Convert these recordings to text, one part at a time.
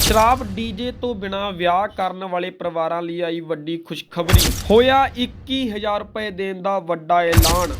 ਸ਼ਰਾਬ ਡੀਜੇ ਤੋਂ ਬਿਨਾ ਵਿਆਹ ਕਰਨ ਵਾਲੇ ਪਰਿਵਾਰਾਂ ਲਈ ਆਈ ਵੱਡੀ ਖੁਸ਼ਖਬਰੀ। ਹੋਇਆ 21000 ਰੁਪਏ ਦੇਣ ਦਾ ਵੱਡਾ ਐਲਾਨ।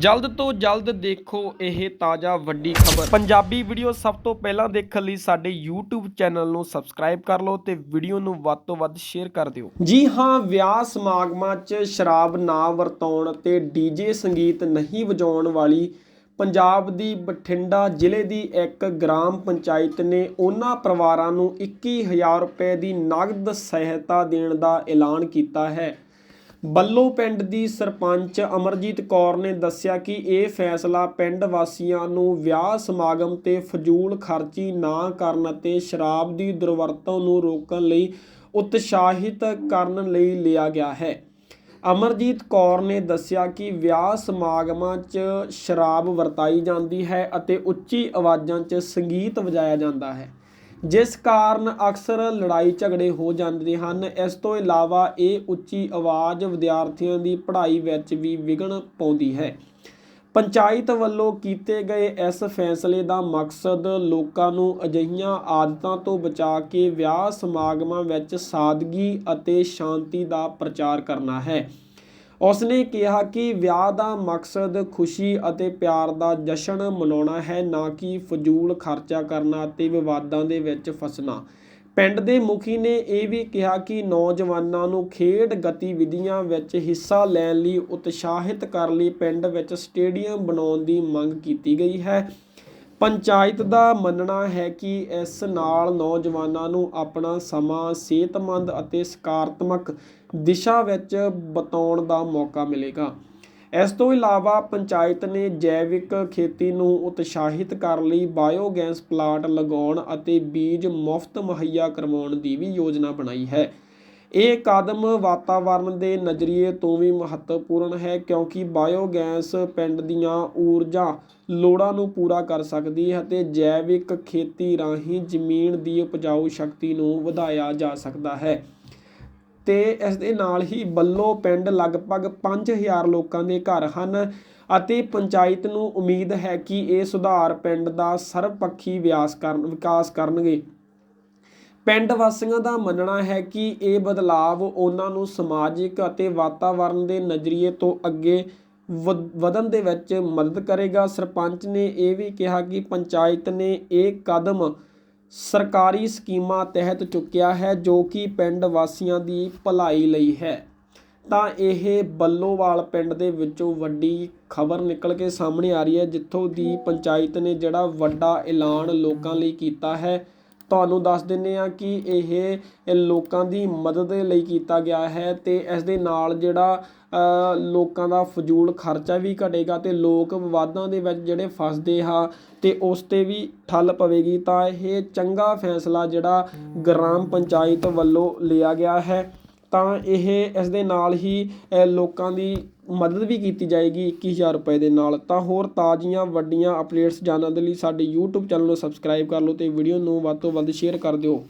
ਜਲਦ ਤੋਂ ਜਲਦ ਦੇਖੋ ਇਹ ਤਾਜ਼ਾ ਵੱਡੀ ਖਬਰ। ਪੰਜਾਬੀ ਵੀਡੀਓ ਸਭ ਤੋਂ ਪਹਿਲਾਂ ਦੇਖਣ ਲਈ ਸਾਡੇ YouTube ਚੈਨਲ ਨੂੰ ਸਬਸਕ੍ਰਾਈਬ ਕਰ ਲਓ ਤੇ ਵੀਡੀਓ ਨੂੰ ਵੱਧ ਤੋਂ ਵੱਧ ਸ਼ੇਅਰ ਕਰ ਦਿਓ। ਜੀ ਹਾਂ, ਵਿਆਹ ਸਮਾਗਮਾਂ 'ਚ ਸ਼ਰਾਬ ਨਾ ਵਰਤਾਉਣ ਤੇ ਡੀਜੇ ਸੰਗੀਤ ਨਹੀਂ ਵਜਾਉਣ ਵਾਲੀ ਪੰਜਾਬ ਦੀ ਬਠਿੰਡਾ ਜ਼ਿਲ੍ਹੇ ਦੀ ਇੱਕ ਗ੍ਰਾਮ ਪੰਚਾਇਤ ਨੇ ਉਹਨਾਂ ਪਰਿਵਾਰਾਂ ਨੂੰ 21000 ਰੁਪਏ ਦੀ ਨਗਦ ਸਹਾਇਤਾ ਦੇਣ ਦਾ ਐਲਾਨ ਕੀਤਾ ਹੈ। ਬੱਲੋ ਪਿੰਡ ਦੀ ਸਰਪੰਚ ਅਮਰਜੀਤ ਕੌਰ ਨੇ ਦੱਸਿਆ ਕਿ ਇਹ ਫੈਸਲਾ ਪਿੰਡ ਵਾਸੀਆਂ ਨੂੰ ਵਿਆਹ ਸਮਾਗਮ ਤੇ ਫਜ਼ੂਲ ਖਰਚੀ ਨਾ ਕਰਨ ਅਤੇ ਸ਼ਰਾਬ ਦੀ ਦੁਰਵਰਤੋਂ ਨੂੰ ਰੋਕਣ ਲਈ ਉਤਸ਼ਾਹਿਤ ਕਰਨ ਲਈ ਲਿਆ ਗਿਆ ਹੈ। ਅਮਰਜੀਤ ਕੌਰ ਨੇ ਦੱਸਿਆ ਕਿ ਵਿਆਹ ਸਮਾਗਮਾਂ 'ਚ ਸ਼ਰਾਬ ਵਰਤਾਈ ਜਾਂਦੀ ਹੈ ਅਤੇ ਉੱਚੀ ਆਵਾਜ਼ਾਂ 'ਚ ਸੰਗੀਤ ਵਜਾਇਆ ਜਾਂਦਾ ਹੈ। ਜਿਸ ਕਾਰਨ ਅਕਸਰ ਲੜਾਈ ਝਗੜੇ ਹੋ ਜਾਂਦੇ ਹਨ। ਇਸ ਤੋਂ ਇਲਾਵਾ ਇਹ ਉੱਚੀ ਆਵਾਜ਼ ਵਿਦਿਆਰਥੀਆਂ ਦੀ ਪੜ੍ਹਾਈ ਵਿੱਚ ਵੀ ਵਿਘਨ ਪਾਉਂਦੀ ਹੈ। ਪੰਚਾਇਤ ਵੱਲੋਂ ਕੀਤੇ ਗਏ ਇਸ ਫੈਸਲੇ ਦਾ ਮਕਸਦ ਲੋਕਾਂ ਨੂੰ ਅਜਿਹੀਆਂ ਆਦਤਾਂ ਤੋਂ ਬਚਾ ਕੇ ਵਿਆਹ ਸਮਾਗਮਾਂ ਵਿੱਚ ਸਾਦਗੀ ਅਤੇ ਸ਼ਾਂਤੀ ਦਾ ਪ੍ਰਚਾਰ ਕਰਨਾ ਹੈ। ਉਸਨੇ ਕਿਹਾ ਕਿ ਵਿਆਹ ਦਾ ਮਕਸਦ ਖੁਸ਼ੀ ਅਤੇ ਪਿਆਰ ਦਾ ਜਸ਼ਨ ਮਨਾਉਣਾ ਹੈ, ਨਾ ਕਿ ਫਜ਼ੂਲ ਖਰਚਾ ਕਰਨਾ ਅਤੇ ਵਿਵਾਦਾਂ ਦੇ ਵਿੱਚ ਫਸਣਾ। ਪਿੰਡ ਦੇ ਮੁਖੀ ਨੇ ਇਹ ਵੀ ਕਿਹਾ ਕਿ ਨੌਜਵਾਨਾਂ ਨੂੰ ਖੇਡ ਗਤੀਵਿਧੀਆਂ ਵਿੱਚ ਹਿੱਸਾ ਲੈਣ ਲਈ ਉਤਸ਼ਾਹਿਤ ਕਰਨ ਲਈ ਪਿੰਡ ਵਿੱਚ ਸਟੇਡੀਅਮ ਬਣਾਉਣ ਦੀ ਮੰਗ ਕੀਤੀ ਗਈ ਹੈ। ਪੰਚਾਇਤ ਦਾ ਮੰਨਣਾ ਹੈ ਕਿ ਇਸ ਨਾਲ ਨੌਜਵਾਨਾਂ ਨੂੰ ਆਪਣਾ ਸਮਾਂ ਸਿਹਤਮੰਦ ਅਤੇ ਸਕਾਰਾਤਮਕ ਦਿਸ਼ਾ ਵਿੱਚ ਬਤਾਉਣ ਦਾ ਮੌਕਾ ਮਿਲੇਗਾ। ਇਸ ਤੋਂ ਇਲਾਵਾ ਪੰਚਾਇਤ ਨੇ ਜੈਵਿਕ ਖੇਤੀ ਨੂੰ ਉਤਸ਼ਾਹਿਤ ਕਰਨ ਲਈ, ਬਾਇਓਗੈਸ ਪਲਾਂਟ ਲਗਾਉਣ ਅਤੇ ਬੀਜ ਮੁਫਤ ਮੁਹੱਈਆ ਕਰਵਾਉਣ ਦੀ ਵੀ ਯੋਜਨਾ ਬਣਾਈ ਹੈ। ਇਹ ਕਦਮ ਵਾਤਾਵਰਣ ਦੇ ਨਜ਼ਰੀਏ ਤੋਂ ਵੀ ਮਹੱਤਵਪੂਰਨ ਹੈ ਕਿਉਂਕਿ ਬਾਇਓਗੈਸ ਪਿੰਡ ਦੀਆਂ ਊਰਜਾ ਲੋੜਾਂ ਨੂੰ ਪੂਰਾ ਕਰ ਸਕਦੀ ਹੈ ਅਤੇ ਜੈਵਿਕ ਖੇਤੀ ਰਾਹੀਂ ਜ਼ਮੀਨ ਦੀ ਉਪਜਾਊ ਸ਼ਕਤੀ ਨੂੰ ਵਧਾਇਆ ਜਾ ਸਕਦਾ ਹੈ। ਤੇ ਇਸ ਦੇ ਨਾਲ ਹੀ ਬੱਲੋ ਪਿੰਡ ਲਗਭਗ 5000 ਲੋਕਾਂ ਦੇ ਘਰ ਹਨ ਅਤੇ ਪੰਚਾਇਤ ਨੂੰ ਉਮੀਦ ਹੈ ਕਿ ਇਹ ਸੁਧਾਰ ਪਿੰਡ ਦਾ ਸਰਬਪੱਖੀ ਵਿਕਾਸ ਕਰਨ, ਵਿਕਾਸ ਕਰਨਗੇ। ਪਿੰਡ ਵਾਸੀਆਂ ਦਾ ਮੰਨਣਾ ਹੈ ਕਿ ਇਹ ਬਦਲਾਵ ਉਹਨਾਂ ਨੂੰ ਸਮਾਜਿਕ ਅਤੇ ਵਾਤਾਵਰਣ ਦੇ ਨਜ਼ਰੀਏ ਤੋਂ ਅੱਗੇ ਵਧ- ਵਧਣ ਦੇ ਵਿੱਚ ਮਦਦ ਕਰੇਗਾ। ਸਰਪੰਚ ਨੇ ਇਹ ਵੀ ਕਿਹਾ ਕਿ ਪੰਚਾਇਤ ਨੇ ਇਹ ਕਦਮ ਸਰਕਾਰੀ ਸਕੀਮਾਂ ਤਹਿਤ ਚੁੱਕਿਆ ਹੈ ਜੋ ਕਿ ਪਿੰਡ ਵਾਸੀਆਂ ਦੀ ਭਲਾਈ ਲਈ ਹੈ। ਤਾਂ ਇਹ ਬੱਲੋਵਾਲ ਪਿੰਡ ਦੇ ਵਿੱਚੋਂ ਵੱਡੀ ਖਬਰ ਨਿਕਲ ਕੇ ਸਾਹਮਣੇ ਆ ਰਹੀ ਹੈ, ਜਿੱਥੋਂ ਦੀ ਪੰਚਾਇਤ ਨੇ ਜਿਹੜਾ ਵੱਡਾ ਐਲਾਨ ਲੋਕਾਂ ਲਈ ਕੀਤਾ ਹੈ ਤੁਹਾਨੂੰ ਦੱਸ ਦਿੰਦੇ ਹਾਂ ਕਿ ਇਹ ਲੋਕਾਂ ਦੀ ਮਦਦ ਦੇ ਲਈ ਕੀਤਾ ਗਿਆ ਹੈ ਅਤੇ ਇਸ ਦੇ ਨਾਲ ਜਿਹੜਾ ਲੋਕਾਂ ਦਾ ਫਜ਼ੂਲ ਖਰਚਾ ਵੀ ਘਟੇਗਾ ਅਤੇ ਲੋਕ ਵਿਵਾਦਾਂ ਦੇ ਵਿੱਚ ਜਿਹੜੇ ਫਸਦੇ ਆ ਅਤੇ ਉਸ ਤੇ ਵੀ ਠੱਲ ਪਵੇਗੀ ਤਾਂ ਇਹ ਚੰਗਾ ਫੈਸਲਾ ਜਿਹੜਾ ਗ੍ਰਾਮ ਪੰਚਾਇਤ ਵੱਲੋਂ ਲਿਆ ਗਿਆ ਹੈ। ਤਾਂ ਇਹ ਇਸ ਦੇ ਨਾਲ ਹੀ ਲੋਕਾਂ ਦੀ ਮਦਦ ਵੀ ਕੀਤੀ ਜਾਏਗੀ ਇੱਕੀ ਹਜ਼ਾਰ ਰੁਪਏ ਦੇ ਨਾਲ। ਤਾਂ ਹੋਰ ਤਾਜ਼ੀਆਂ, ਵੱਡੀਆਂ ਅਪਡੇਟਸ ਜਾਣਨ ਦੇ ਲਈ ਸਾਡੇ ਯੂਟਿਊਬ ਚੈਨਲ ਨੂੰ ਸਬਸਕ੍ਰਾਈਬ ਕਰ ਲਓ ਅਤੇ ਵੀਡੀਓ ਨੂੰ ਵੱਧ ਤੋਂ ਵੱਧ ਸ਼ੇਅਰ ਕਰ ਦਿਓ।